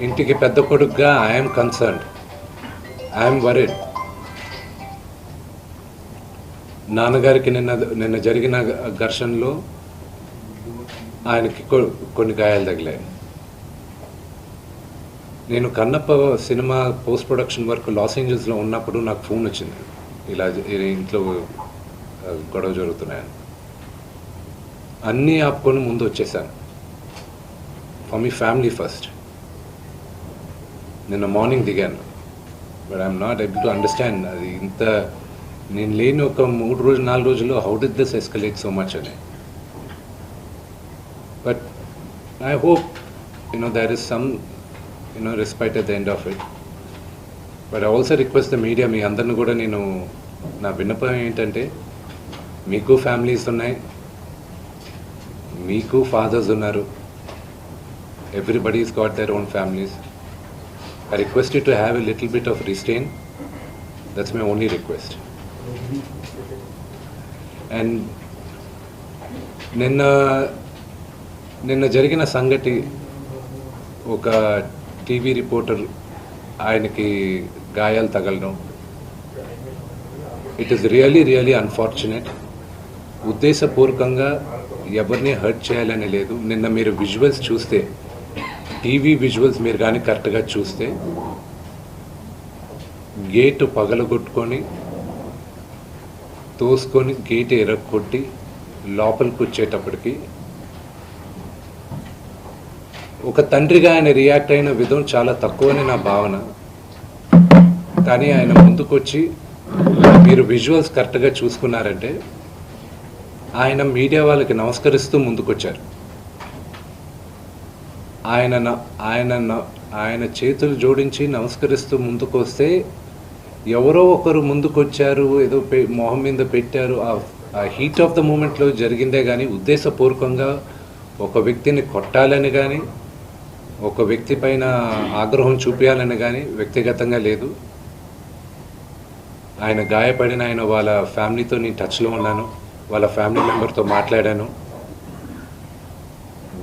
ఇంటికి పెద్ద కొడుకుగా ఐఎమ్ కన్సర్న్డ్ ఐఎమ్ వరీడ్ నాన్నగారికి నిన్న నిన్న జరిగిన ఘర్షణలో ఆయనకి కొ- కొన్ని గాయాలు తగిలాయి. నేను Kannappa cinema post production work Los ఏంజల్స్లో ఉన్నప్పుడు నాకు ఫోన్ వచ్చింది. ఇలా ఇంట్లో గొడవ జరుగుతున్నాయని. అన్నీ ఆపుకొని ముందు వచ్చేసాను. ఫర్ మీ ఫ్యామిలీ ఫస్ట్ నిన్న మార్నింగ్ దిగాను. But I'm not able to understand అది ఇంత నేను లేని ఒక మూడు రోజులు నాలుగు రోజుల్లో how did this escalate so much అని. But I hope you know there is some you know respect at the end of it but I also request the media మీ అందరిని కూడా నేను నా విన్నపం ఏంటంటే మీకు ఫ్యామిలీస్ ఉన్నాయి మీకు ఫాదర్స్ ఉన్నారు. Everybody's got their own families I request you to have a little bit of restraint that's my only request and నిన్న నిన్న జరిగిన సంగతి ఒక టీవీ రిపోర్టర్ ఆయనకి గాయాలు తగలడం. It is really really unfortunate ఉద్దేశపూర్వకంగా ఎవరిని హర్ట్ చేయాలని లేదు. నిన్న మీరు విజువల్స్ చూస్తే టీవీ విజువల్స్ మీరు కానీ కరెక్ట్గా చూస్తే గేటు పగలగొట్టుకొని తోసుకొని గేట్ ఎరగొట్టి లోపలికి వచ్చేటప్పటికి ఒక తండ్రిగా ఆయన రియాక్ట్ అయిన విధం చాలా తక్కువని నా భావన. కానీ ఆయన ముందుకొచ్చి మీరు విజువల్స్ కరెక్ట్గా చూసుకున్నారంటే ఆయన మీడియా వాళ్ళకి నమస్కరిస్తూ ముందుకొచ్చారు. ఆయన ఆయన ఆయన చేతులు జోడించి నమస్కరిస్తూ ముందుకొస్తే ఎవరో ఒకరు ముందుకొచ్చారు ఏదో పె- మొహం మీద పెట్టారు. ఆ హీట్ ఆఫ్ ద మూమెంట్లో జరిగిందే కానీ ఉద్దేశపూర్వకంగా ఒక వ్యక్తిని కొట్టాలని కానీ ఒక వ్యక్తి పైన ఆగ్రహం చూపించాలని కానీ వ్యక్తిగతంగా లేదు. ఆయన గాయపడిన ఆయన వాళ్ళ ఫ్యామిలీతో నేను టచ్లో ఉన్నాను. వాళ్ళ ఫ్యామిలీ మెంబర్తో మాట్లాడాను.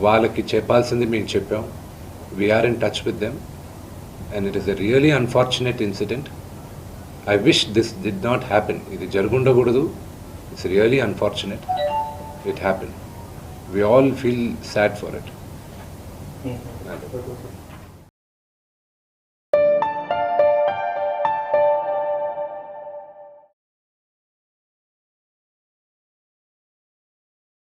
వాళ్ళకి చెప్పాల్సింది మేము చెప్పాం. We're in touch with them and it is a really unfortunate incident I wish this did not happen ఇది జరుగుండకూడదు. It's really unfortunate it happen we all feel sad for it